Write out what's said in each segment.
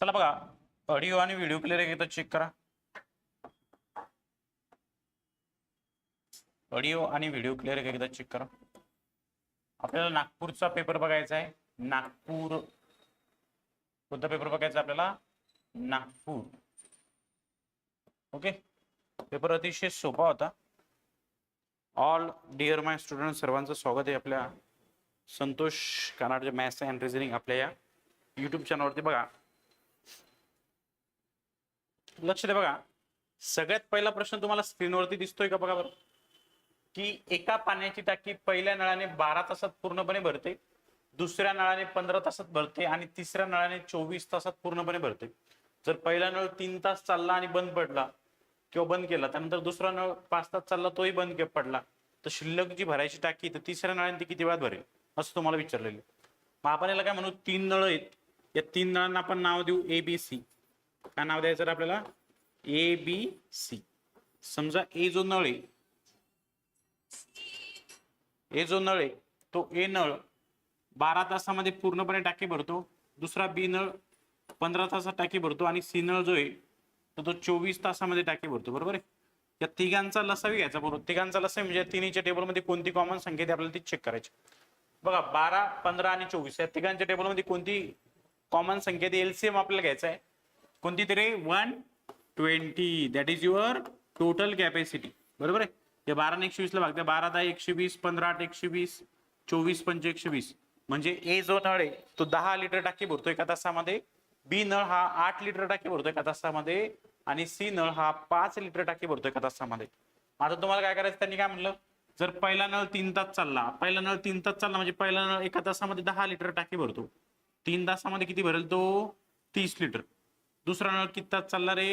चला बघा ऑडिओ आणि व्हिडिओ क्लिअर आहे तर चेक करा. ऑडिओ आणि व्हिडिओ क्लिअर आहे एकदा चेक करा. आपल्याला नागपूरचा पेपर बघायचा आहे. नागपूर कोणता पेपर बघायचा आपल्याला? नागपूर. ओके पेपर अतिशय सोपा होता. ऑल डिअर माय स्टुडंट सर्वांचं स्वागत आहे आपल्या संतोष कानाडचे मॅथ्स अँड रिझनिंग आपल्या या यूट्यूब चॅनलवरती बघा लक्ष द्या बघा. सगळ्यात पहिला प्रश्न तुम्हाला स्क्रीनवरती दिसतोय का बघा बरं? की एका पाण्याची टाकी पहिल्या नळाने बारा तासात पूर्णपणे भरते दुसऱ्या नळाने पंधरा तासात भरते आणि तिसऱ्या नळाने चोवीस तासात पूर्णपणे भरते. जर पहिला नळ तीन तास चालला आणि बंद पडला किंवा बंद केला त्यानंतर दुसरा नळ पाच तास चालला तोही बंद पडला तर शिल्लक जी भरायची टाकी तर तिसऱ्या नळाने ती किती वेळात भरेल? असं तुम्हाला विचारलेलं मग आपण याला काय म्हणू? तीन नळ आहेत. या तीन नळांना आपण नाव देऊ ए बी सी काय नाव द्यायचं आपल्याला? ए बी सी समजा ए जो नळ आहे ए जो नळ आहे तो ए नळ बारा तासामध्ये पूर्णपणे टाकी भरतो दुसरा बी नळ पंधरा तासात टाकी भरतो आणि सी नळ जो आहे तर तो चोवीस तासामध्ये टाकी भरतो बरोबर आहे? या तिघांचा लसावी घ्यायचा बरोबर. तिघांचा लसावी म्हणजे तिन्हीच्या टेबलमध्ये कोणती कॉमन संख्या आहे आपल्याला ती चेक करायची. बघा बारा पंधरा आणि चोवीस या तिघांच्या टेबलमध्ये कोणती कॉमन संख्या ती एलसीएम आपल्याला घ्यायचा आहे. कोणती तरी? One twenty that is your total capacity बरोबर आहे? हे बारा एकशे वीसला भागते. बारा दहा एकशे वीस पंधरा आठ एकशे वीस चोवीस पंच एकशे वीस. म्हणजे ए जो नळ आहे तो दहा लिटर टाकी भरतो एका तासामध्ये. बी नळ हा आठ लिटर टाकी भरतो एका तासामध्ये. आणि सी नळ हा पाच लिटर टाकी भरतो एका तासामध्ये. आता तुम्हाला काय करायचं? त्यांनी काय म्हणलं? जर पहिला नळ तीन तास चालला पहिला नळ तीन तास चालला म्हणजे पहिला नळ एका तासामध्ये दहा लिटर टाकी भरतो. तीन तासामध्ये किती भरेल तो? तीस लिटर. दुसरा नळ किती तास चालला रे?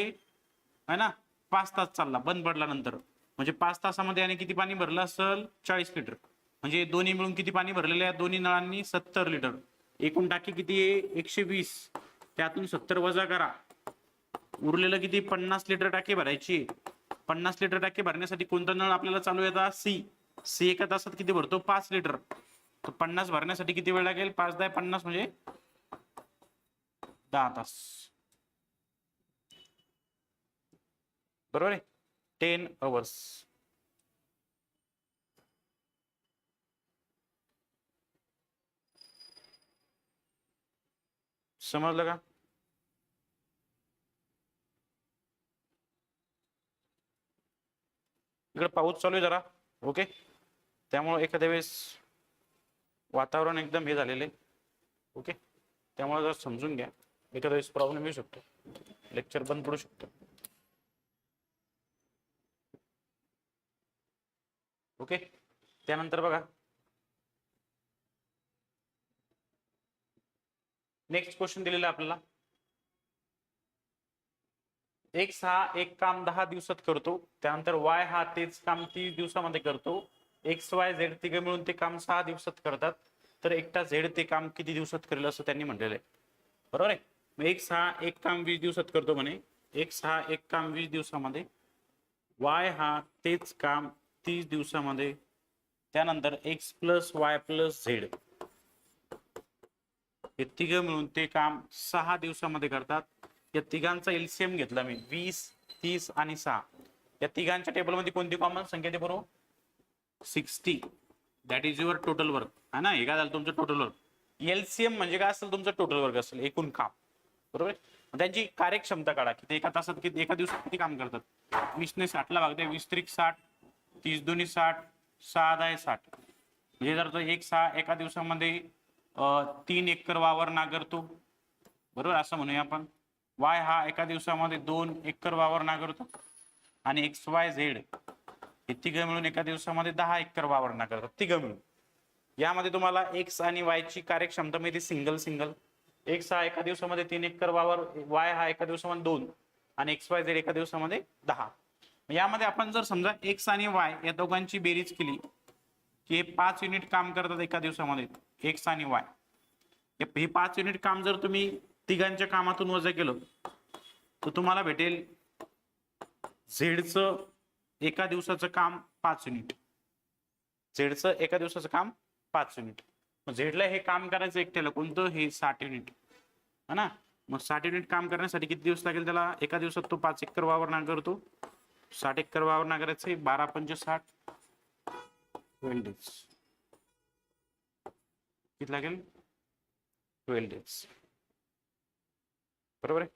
है ना? पाच तास चालला बंद पडला नंतर म्हणजे पाच तासामध्ये आणि किती पाणी भरलं असेल? चाळीस लिटर. म्हणजे दोन्ही मिळून किती पाणी भरलेलं आहे? दोन्ही नळांनी सत्तर लिटर. एकूण टाकी किती आहे? एकशे वीस. त्यातून सत्तर वजा करा. उरलेलं किती? पन्नास लिटर टाकी भरायची पन्नास लिटर टाकी भरण्यासाठी कोणता नळ आपल्याला चालू येतात सी. सी एका तासात किती भरतो? पाच लिटर. तर पन्नास भरण्यासाठी किती वेळ लागेल? पाच दहा पन्नास म्हणजे दहा तास. बरोबर आहे? टेन अवर्स समजलं का? इकडे पाऊस चालू आहे जरा ओके? त्यामुळं एखाद्या वेळेस वातावरण एकदम हे झालेलं आहे ओके? त्यामुळे जरा समजून घ्या. एखाद्या वेळेस प्रॉब्लेम येऊ शकतो. लेक्चर बंद पडू शकतो. ओके? त्यानंतर बघा. नेक्स्ट क्वेश्चन दिलेला आपल्याला. एक्स हा एक काम दहा दिवसात करतो. त्यानंतर वाय हा तेच काम तीस दिवसामध्ये करतो. एक्स वाय झेड तिघे मिळून ते काम सहा दिवसात करतात. तर एकटा झेड ते काम किती दिवसात करेल असं त्यांनी म्हटलेलं आहे. बरोबर आहे? मग एक्स हा एक काम वीस दिवसात करतो म्हणे. एक्स हा एक काम वीस दिवसामध्ये. वाय हा तेच काम तीस दिवसामध्ये. त्यानंतर X plus Y plus Z हे तिघं मिळून ते काम सहा दिवसामध्ये करतात. या तिघांचा एलसीएम घेतला मी. वीस तीस आणि सहा. या तिघांच्या टेबलमध्ये कोणती कॉमन संख्या ते बरोबर sixty. That is your total work है ना? हे काय झालं? तुमचं टोटल वर्क एलसीएम म्हणजे काय असेल? तुमचं टोटल वर्क असेल. एकूण काम. बरोबर त्यांची कार्यक्षमता काढा. की ते एका तासात किती एका दिवसात किती काम करतात? वीसने साठला भागते. वीस त्रिक साठ. तीस दोन्ही साठ सहा दहा साठ. म्हणजे जर तो एक सहा एका दिवसामध्ये तीन एकर वावर नांगरतो. बरोबर? असं म्हणूया आपण. वाय हा एका दिवसामध्ये दोन एकर वावर नांगरतो. आणि एक्स वाय झेड हे तिघं मिळून एका दिवसामध्ये दहा एकर वावर नांगरतात. तिघं मिळून. यामध्ये तुम्हाला एक्स आणि वायची कार्यक्षमता मिळते सिंगल सिंगल. एक्स हा एका दिवसामध्ये तीन एकर वावर वाय हा एका दिवसामध्ये दोन. आणि एक्स वाय झेड एका दिवसामध्ये दहा. यामध्ये आपण जर समजा एक्स आणि वाय या दोघांची बेरीज केली की हे पाच युनिट काम करतात एका दिवसामध्ये एक्स आणि वाय हे पाच युनिट काम जर तुम्ही तिघांच्या कामातून वजा केलं तर तुम्हाला भेटेल झेडचं एका दिवसाचं काम पाच युनिट झेडचं एका दिवसाचं काम पाच युनिट मग झेडला हे काम करायचं एकट्याला कोणतं? हे साठ युनिट है ना? मग साठ युनिट काम करण्यासाठी किती दिवस लागेल त्याला? एका दिवसात तो पाच एकर वावर करतो साठ एकर वावर नांगरायचं आहे बारा पंच साठ ट्वेल्व डेज किती लागेल? ट्वेल्व डेज बरोबर आहे?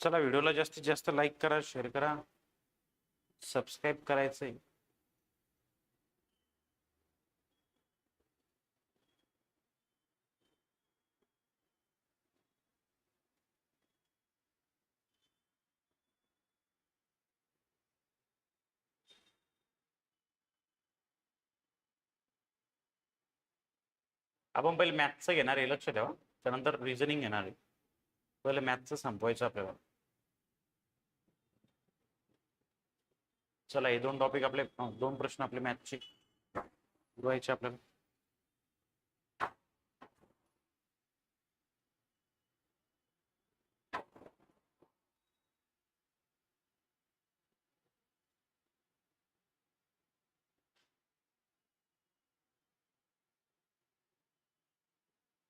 चला व्हिडिओला जास्तीत जास्त लाईक करा शेअर करा. सबस्क्राईब आहे आपण पहिले मॅथचं घेणार आहे लक्ष ठेवा. त्यानंतर रिझनिंग घेणार आहे. पहिले मॅथचं संपवायचं आपल्याला. चला हे दोन टॉपिक आपले दोन प्रश्न आपले मॅथचे व्हायचे आपल्याला.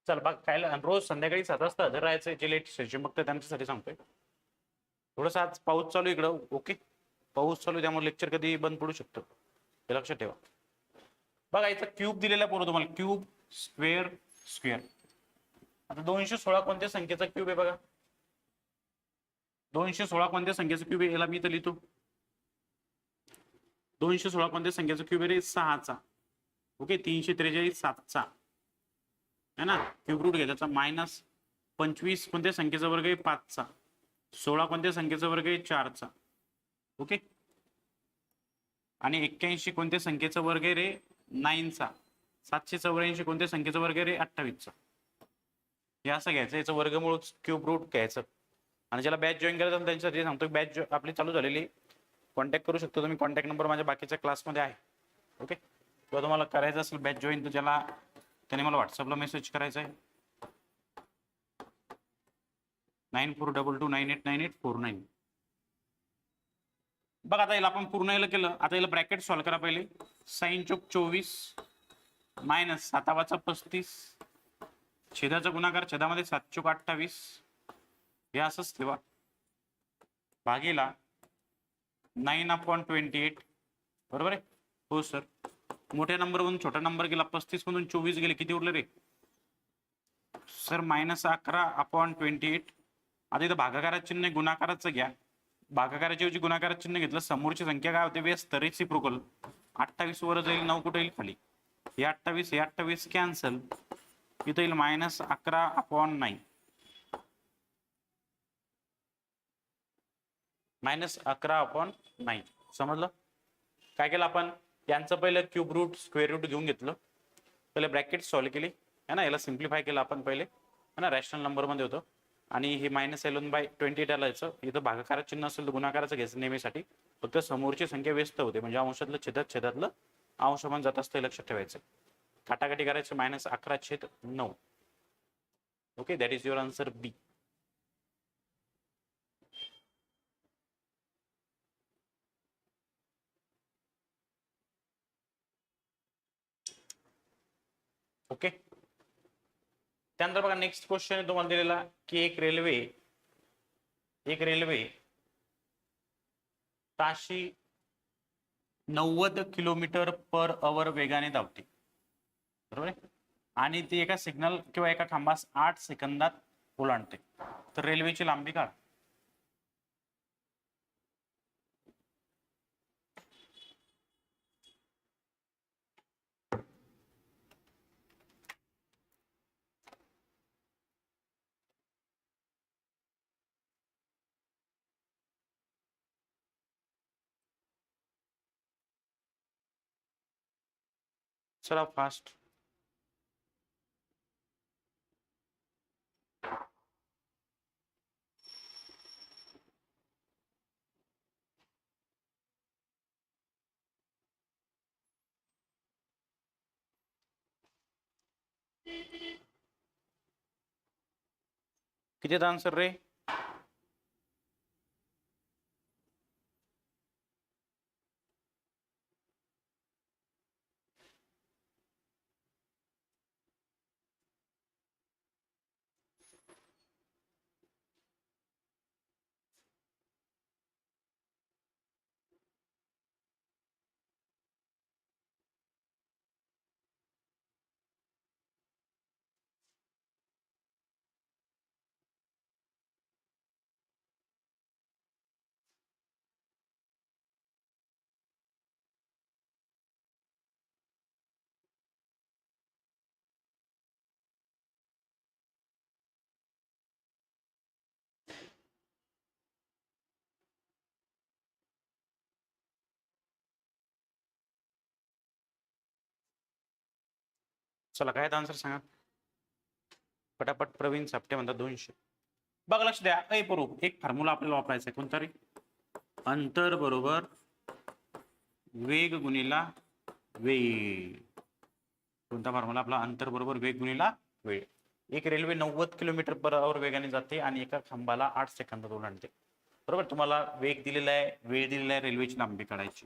चल बघ काय रोज संध्याकाळी सात वाजता हजर राहायचं जे लेट सेशन मग त्यांच्यासाठी सांगतोय. थोडंसं आज पाऊस चालू आहे इकडं ओके पाऊस चालू त्यामुळे लेक्चर कधी बंद पडू शकतं. हे लक्षात ठेवा. बघा इथं क्यूब दिलेला पोरं तुम्हाला. क्यूब स्क्वेअर स्क्वेअर आता दोनशे सोळा कोणत्या संख्येचा क्यूब आहे बघा? दोनशे सोळा कोणत्या संख्येचा क्यूब आहे? याला मी तर लिहितो. दोनशे सोळा कोणत्या संख्येचा क्यूब आहे रे? सहाचा. ओके तीनशे त्रेचाळीस सातचा. है ना? क्यूब रूट घ्या त्याचा मायनस पंचवीस कोणत्या संख्येचा वर्ग आहे? पाचचा. सोळा कोणत्या संख्येचा वर्ग आहे? चारचा. ओके आणि एक्क्याऐंशी कोणत्या संख्येचा वर्ग आहे रे? नाईनचा. सातशे चौऱ्याऐंशी कोणत्या संख्येचा वर्ग आहे रे? अठ्ठावीसचा. हे असं घ्यायचं. याचं वर्गमूळ क्यूब रूट घ्यायचं. आणि ज्याला बॅच जॉईन करायचं असेल त्यांच्यासाठी सांगतो बॅच आपली चालू झालेली. कॉन्टॅक्ट करू शकतो तुम्ही. कॉन्टॅक्ट नंबर माझ्या बाकीच्या क्लासमध्ये आहे. ओके किंवा तुम्हाला करायचं असेल बॅच जॉईन तर ज्याला त्याने मला व्हॉट्सअपला मेसेज करायचा आहे. Nine four double two nine eight nine eight four nine बघ आता याला आपण पूर्ण याला केलं. आता याला ब्रॅकेट सॉल्व करा पहिले. साईन चोक चोवीस मायनस सातावाचा पस्तीस छेदाचा गुणाकार छेदामध्ये सात चोक अठ्ठावीस. हे असंच ठेवा. भागीला नाईन अपॉन ट्वेंटी एट बरोबर आहे? हो सर मोठ्या नंबरवरून छोटा नंबर गेला पस्तीस मधून चोवीस गेले किती उरले रे? सर मायनस अकरा अपॉन ट्वेंटी एट आता इथं भागाकारात चिन्ह गुणाकाराचं घ्या. भागाकाराच्या ऐवजी गुणाकारात चिन्ह घेतलं समोरची संख्या काय होते? व्यस्त रेसिप्रोकल अठ्ठावीस वर जाईल नऊ कुठे येईल? खाली. हे अठ्ठावीस हे अठ्ठावीस कॅन्सल इथं येईल मायनस अकरा अपॉन नाईन मायनस अकरा अपॉन नाईन समजलं? काय केलं आपण? यांचं पहिलं क्यूब रूट स्क्वेअर रूट घेऊन घेतलं. पहिले ब्रॅकेट सॉल्व केली. है ना? याला सिम्प्लिफाय केलं आपण पहिले. है ना? रॅशनल नंबरमध्ये होतं. आणि हे minus eleven by twenty eight यायचं इथं भागाकार चिन्ह असेल तर गुणाकाराचं घ्यायचं नेहमीसाठी. फक्त समोरची संख्या व्यस्त होते. म्हणजे अंशातलं छेदात छेदातलं अंशमान जात असतं लक्षात ठेवायचं. काटाकाटी करायचं मायनस अकरा छेद नऊ. Okay that is your answer B okay? त्यानंतर बघा नेक्स्ट क्वेश्चन आहे तुम्हाला दिलेला की एक रेल्वे एक रेल्वे ताशी नव्वद किलोमीटर पर अवर वेगाने धावते. बरोबर आहे? आणि ती एका सिग्नल किंवा एका खांबास आठ सेकंदात ओलांडते. तर रेल्वेची लांबी काढा. चला फास्ट किती आन्सर रे? चला काय आन्सर सांगा? पटापट प्रवीण सापटे म्हणतात दोनशे. बघा लक्ष द्या. ए बरोबर एक फॉर्म्युला आपल्याला वापरायचा आहे. कोणता अंतर बरोबर वेग गुणिला वेळ. कोणता फॉर्म्युला आपला? अंतर बरोबर वेग गुणिला वेळ. एक रेल्वे नव्वद किलोमीटर पर आवर वेगाने जाते आणि एका खांबाला आठ सेकंदात ओलांडते बरोबर? तुम्हाला वेग दिलेला आहे वेळ दिलेला आहे रेल्वेची लांबी काढायची.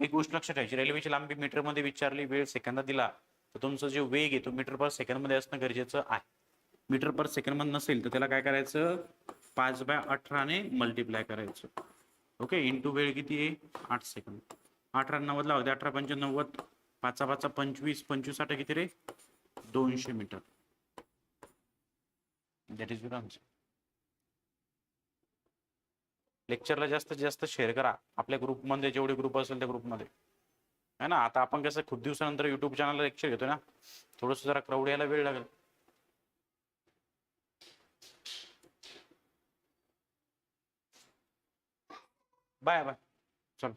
एक गोष्ट लक्षात ठेवायची. रेल्वेची लांबी मीटरमध्ये विचारली वेळ सेकंदात दिला. तर तुमचा जे वेग आहे तो मीटर पर सेकंदमध्ये असणं गरजेचं आहे. मीटर पर सेकंडमध्ये नसेल तर त्याला काय करायचं? पाच बाय अठराने मल्टिप्लाय करायचं. ओके इंटू वेळ किती आहे? आठ सेकंद अठरा नव्वदला होते अठरा पंच नव्वद पाचा पाचा पंचवीस पंचवीस आठ किती रे? दोनशे metre. That is your answer लेक्चरला जास्तीत जास्त शेअर करा. आपल्या ग्रुपमध्ये जेवढे ग्रुप असेल त्या ग्रुपमध्ये है ना? आता आपण कसं खूप दिवसानंतर युट्यूब चॅनलला लेक्चर घेतो ना? थोडस जरा क्राऊड यायला वेळ लागेल. बाय बाय चल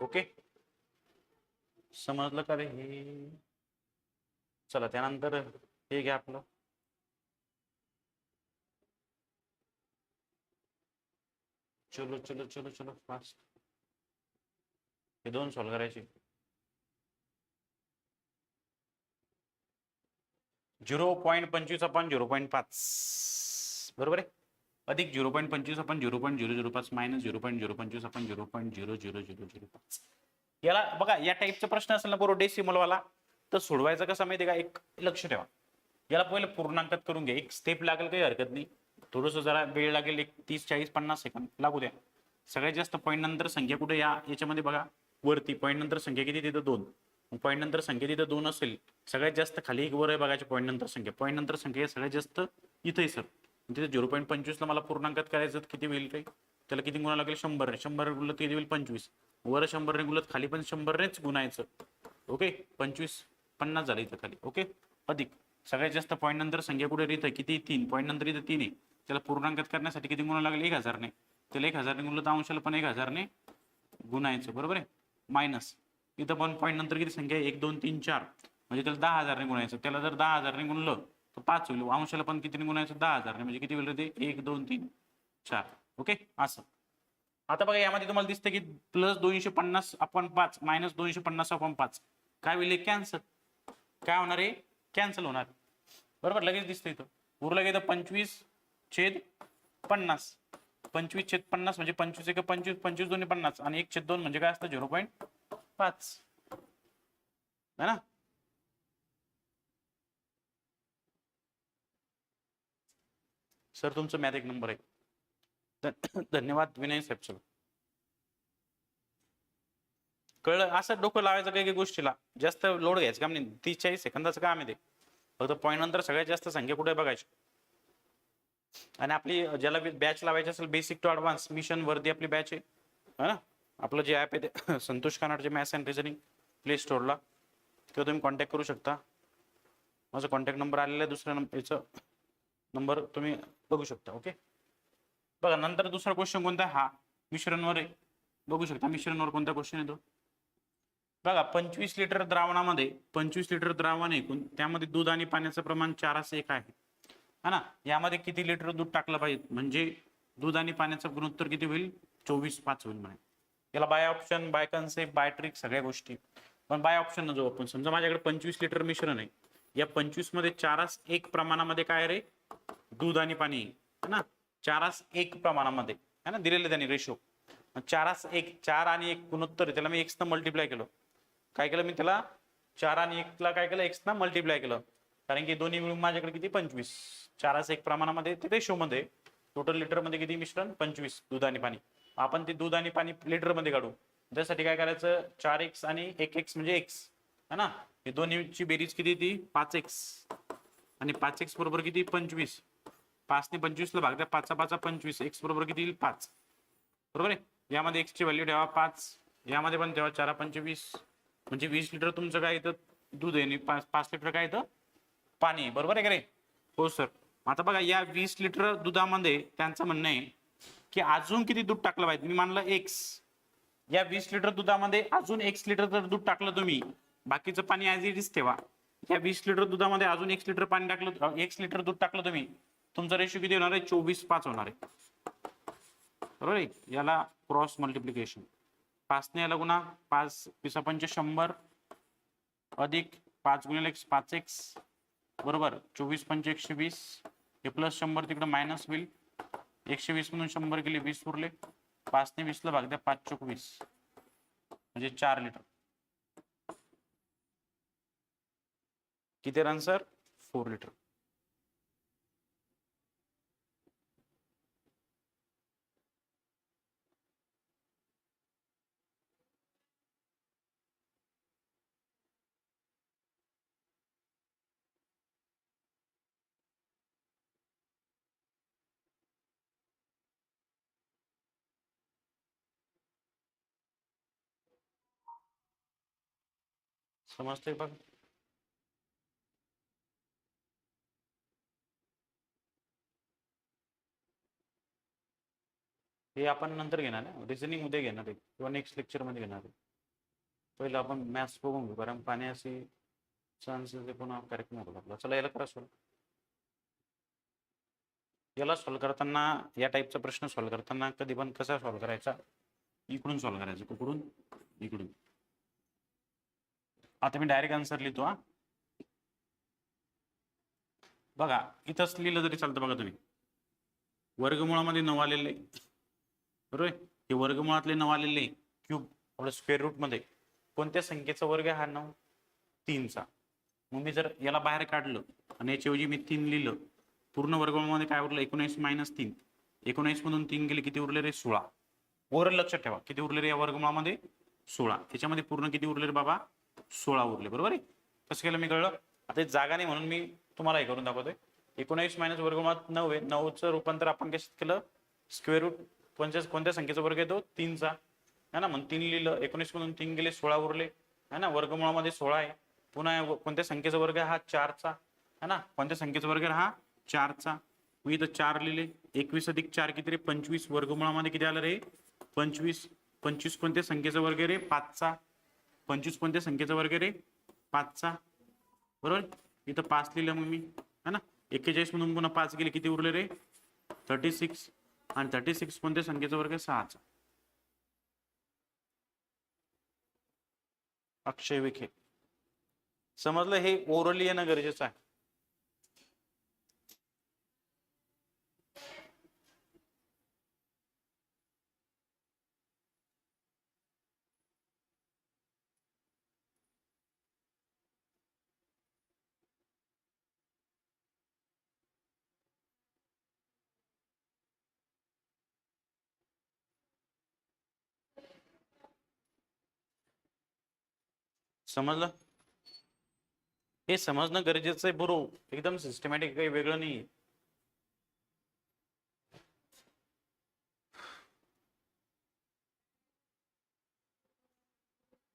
ओके समजलं का रे हे? चला त्यानंतर हे घ्या आपलं. चलो चलो चलो चलो फास्ट हे दोन सॉल्व करायचे. झिरो पॉईंट पंचवीस आपण झिरो पॉईंट पाच. बरोबर आहे? अधिक झिरो पॉईंट पंचवीस आपण झिरो पॉईंट झिरो झिरो पाच मायनस झिरो पॉईंट झिरो पंचवीस आपण zero point zero zero zero zero पाच. याला बघा या टाईपचा प्रश्न असेल ना बरोबर डेसिमलवाला तर सोडवायचा कसा माहिती का? एक लक्ष ठेवा. याला पहिले पूर्णांकात करून घ्या. एक स्टेप लागेल काही हरकत नाही. थोडंसं जरा वेळ लागेल एक तीस चाळीस पन्नास सेकंद. लागू द्या. सगळ्यात जास्त पॉईंट नंतर संख्या कुठे? या याच्यामध्ये बघा. वरती पॉईंट नंतर संख्या किती? तिथं दोन. पॉईंट नंतर संख्या तिथं दोन असेल सगळ्यात जास्त खाली एक वर आहे बघायची पॉईंट नंतर संख्या. पॉईंट नंतर संख्या सगळ्यात जास्त इथं आहे सर. तिथे झिरो पॉईंट पंचवीसला मला पूर्णांकात करायचं किती होईल काही त्याला किती गुणा लागेल? शंभर शंभर गुणलं किती होईल? पंचवीस. वर शंभर गुणलं खाली पण शंभरनेच गुणायचं. ओके? पंचवीस पन्नास झालं इथं खाली. ओके? अधिक. सगळ्यात जास्त पॉईंट नंतर संख्या कुठे? इथं किती? तीन. पॉईंट नंतर इथं तीन आहे. त्याला पूर्णांकात करण्यासाठी किती गुणा लागेल? एक हजारने त्याला एक हजारने गुणलं तर अंशाला पण एक हजारने गुणायचं बरोबर आहे? मायनस इथं पण पॉईंट नंतर किती संख्या एक दोन तीन चार. म्हणजे त्याला दहा हजारने गुणायचं. त्याला जर दहा हजारने गुणलं तर पाच होईल. अंशाला पण कितीने गुणायचं? दहा हजारने म्हणजे किती होईल ते? एक दोन तीन चार. ओके? असं. आता बघा यामध्ये तुम्हाला दिसतं की प्लस दोनशे पन्नास आपण पाच मायनस दोनशे पन्नास आपण पाच. काय होईल? कॅन्सल काय होणार आहे कॅन्सल होणार. बरोबर? लगेच दिसतं इथं. उरलं गेलं पंचवीस छेद पन्नास. पंचवीस छेद पन्नास म्हणजे पंचवीस एक पंचवीस पंचवीस दोन्ही पन्नास आणि एक छेद दोन म्हणजे काय असतं? झिरो पॉईंट पाच. है ना? सर तुमचं मॅथ एक नंबर आहे. धन्यवाद विनय साहेब सर. कळलं? असं डोकं लावायचं काही काही गोष्टीला. जास्त लोड घ्यायचं काम नाही. तीस चाळीस सेकंदाचं काम आहे ते. फक्त पॉईंट नंतर सगळ्यात जास्त संख्या कुठे बघायची? आणि आपली ज्याला बॅच लावायची असेल बेसिक टू ॲडव्हान्स मिशन वरती आपली बॅच आहे. है ना? आपलं जे ॲप आहे ते संतोष कानाडचे मॅथ्स अँड रिझनिंग प्ले स्टोरला किंवा तुम्ही कॉन्टॅक्ट करू शकता. माझा कॉन्टॅक्ट नंबर आलेला आहे दुसऱ्या नंबर नंबर तुम्ही बघू शकता ओके बघा नंतर दुसरा क्वेश्चन कोणता आहे? हा मिश्रणवर आहे. बघू शकता मिश्रणवर कोणता क्वेश्चन येतो बघा पंचवीस लिटर द्रावणामध्ये पंचवीस लिटर द्रावण एकूण त्यामध्ये दूध आणि पाण्याचं प्रमाण चार असं एक आहे. हा ना यामध्ये किती लिटर दूध टाकलं पाहिजे? म्हणजे दूध आणि पाण्याचं गुणोत्तर किती होईल? चोवीस पाच होईल म्हणे. याला by option by concept by trick सगळ्या गोष्टी. पण बाय ऑप्शन न जाऊ आपण. समजा माझ्याकडे पंचवीस लिटर मिश्रण आहे. या पंचवीसमध्ये चारास एक प्रमाणामध्ये काय रे? दूध आणि पाणी है ना? चारास एक प्रमाणामध्ये. है ना? दिलेलं त्यांनी रेशो चारास एक चार आणि एक गुणोत्तर त्याला मी एक्स न मल्टिप्लाय केलं. काय केलं मी त्याला? चार आणि एकला काय केलं? एक्स ना मल्टिप्लाय केलं. कारण की दोन्ही मिळून माझ्याकडे किती? पंचवीस. चारास एक प्रमाणामध्ये ते रेशोमध्ये टोटल लिटरमध्ये किती मिश्रण? पंचवीस. दूध आणि पाणी. आपण ते दूध आणि पाणी लिटरमध्ये काढू. त्यासाठी काय करायचं? चार एक्स आणि एक एक्स म्हणजे एक्स है ना? हे दोन्हीची बेरीज किती ती पाच एक्स आणि पाच एक्स बरोबर किती? पंचवीस. पाच ने पंचवीसला भाग द्या पाचा पाचा पंचवीस. एक्स बरोबर किती येईल? पाच. बरोबर आहे? यामध्ये एक्सची व्हॅल्यू ठेवा पाच. यामध्ये पण ठेवा चारा पंचवीस. म्हणजे वीस लिटर तुमचं काय येतं? दूध आहे. आणि पाच पाच लिटर काय येतं? पाणी आहे. बरोबर आहे का रे हो सर आता बघा या वीस लिटर दुधामध्ये त्यांचं म्हणणं आहे की अजून किती दूध टाकलं पाहिजे? मी मानलं एक्स या वीस लिटर दुधामध्ये अजून एक्स लिटर जर दूध टाकलं तुम्ही बाकीचं पाणी ऍज इट इज ठेवा. या वीस लिटर दुधामध्ये अजून एक्स लिटर पाणी टाकलं एक्स लिटर दूध टाकलं तुम्ही तुमचा रेशो किती होणार आहे? चोवीस पाच होणार आहे. बरोबर आहे? याला क्रॉस मल्टिप्लिकेशन पाचने याला गुणा पाच पिसा पंच शंभर अधिक पाच गुणिले एक्स पाच एक्स बरोबर? चोवीस पंच एकशे वीस. हे प्लस शंभर तिकडे मायनस होईल. एकशे वीस म्हणून शंभर गेले वीस उरले. पाचने वीसला भाग द्या पाच चोक वीस. म्हणजे चार लिटर किती रन सर फोर लिटर समजते बघ हे आपण नंतर घेणार आहे रिझनिंगमध्ये घेणार आहे. किंवा नेक्स्ट लेक्चरमध्ये घेणार आहे. पहिलं आपण मॅथ्स बघून घेऊ. कारण पाण्याशी चान्सेस पुन्हा कार्यक्रम होतो आपला. चला याला करा सॉल्व याला सॉल्व्ह करताना या टाईपचा प्रश्न सॉल्व करताना कधी पण कसा सॉल्व करायचा? इकडून सॉल्व करायचा. कुकडून? इकडून. आता मी डायरेक्ट आन्सर लिहितो हा. बघा इथंच लिहिलं तरी चालतं बघा तुम्ही. वर्गमुळामध्ये नऊ आलेले बरोबर हे वर्गमुळातले नऊ आलेले क्यूब आपलं स्क्वेअर रूटमध्ये. कोणत्या संख्येचा वर्ग आहे हा नऊ? तीनचा. मग मी जर याला बाहेर काढलं आणि याच्याऐवजी मी तीन लिहिलं पूर्ण वर्गमुळामध्ये काय उरलं? एकोणीस मायनस तीन. एकोणीस मधून तीन गेले किती उरले रे? सोळा. ओव्हरऑल लक्षात ठेवा. किती उरले रे या वर्गमुळामध्ये? सोळा. त्याच्यामध्ये पूर्ण किती उरले रे बाबा? सोळा उरले बरोबर आहे? कसं केलं मी कळलं? आता जागा नाही म्हणून मी तुम्हाला हे करून दाखवतोय. एकोणीस मायनस वर्गमुळात नऊ आहे. नऊचं रूपांतर आपण कशात केलं? स्क्वेअर रूट कोणत्या कोणत्या संख्येचा वर्ग येतो तीनचा. है ना? मग तीन लिहिलं. एकोणीस मधून तीन गेले सोळा उरले. है ना? वर्गमुळामध्ये सोळा आहे. पुन्हा कोणत्या संख्येचा वर्ग हा चारचा. है ना? कोणत्या संख्येचा वर्ग हा चारचा. मी इथं चार लिहिले. एकवीस अधिक चार किती रे? पंचवीस. वर्गमुळामध्ये किती आलं रे? पंचवीस. पंचवीस कोणत्या संख्येचा वर्ग रे? पाचचा. पंचवीस कोणत्या संख्येचा वर्ग रे. पाचचा. बरोबर? इथं पाच लिहिलं मग मी. है ना? एक्केचाळीस मधून पुन्हा पाच गेले किती उरले रे? थर्टी सिक्स आणि थर्टी सिक्स कोणत्या संख्येचा वर्ग? आहे सहाचा. अक्षय विखे. समजलं? हे ओरली येणं गरजेचं आहे. समजलं? हे समजणं गरजेचं आहे बरोबर एकदम सिस्टमॅटिक काही वेगळं नाही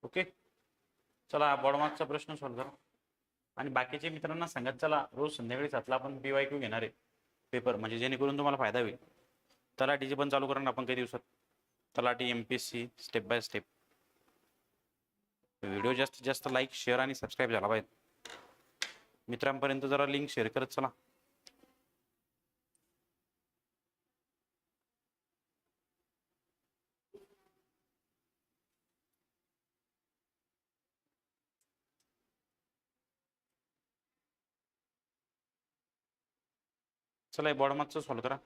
ओके चला बॉडमार्कचा प्रश्न सॉल्व्ह करा. आणि बाकीच्या मित्रांना सांगत चला रोज संध्याकाळी सातला आपण पी वाय क्यू घेणार आहे. पेपर म्हणजे जेणेकरून तुम्हाला फायदा होईल. तलाठीचे पण चालू करा आपण काही दिवसात. तलाठी M P S C step by step video जास्तीत जास्त लाईक शेअर आणि सबस्क्राईब झाला पाहिजे. मित्रांपर्यंत जरा लिंक शेअर करत चला. चला बॉडमागचं सॉल्व करा.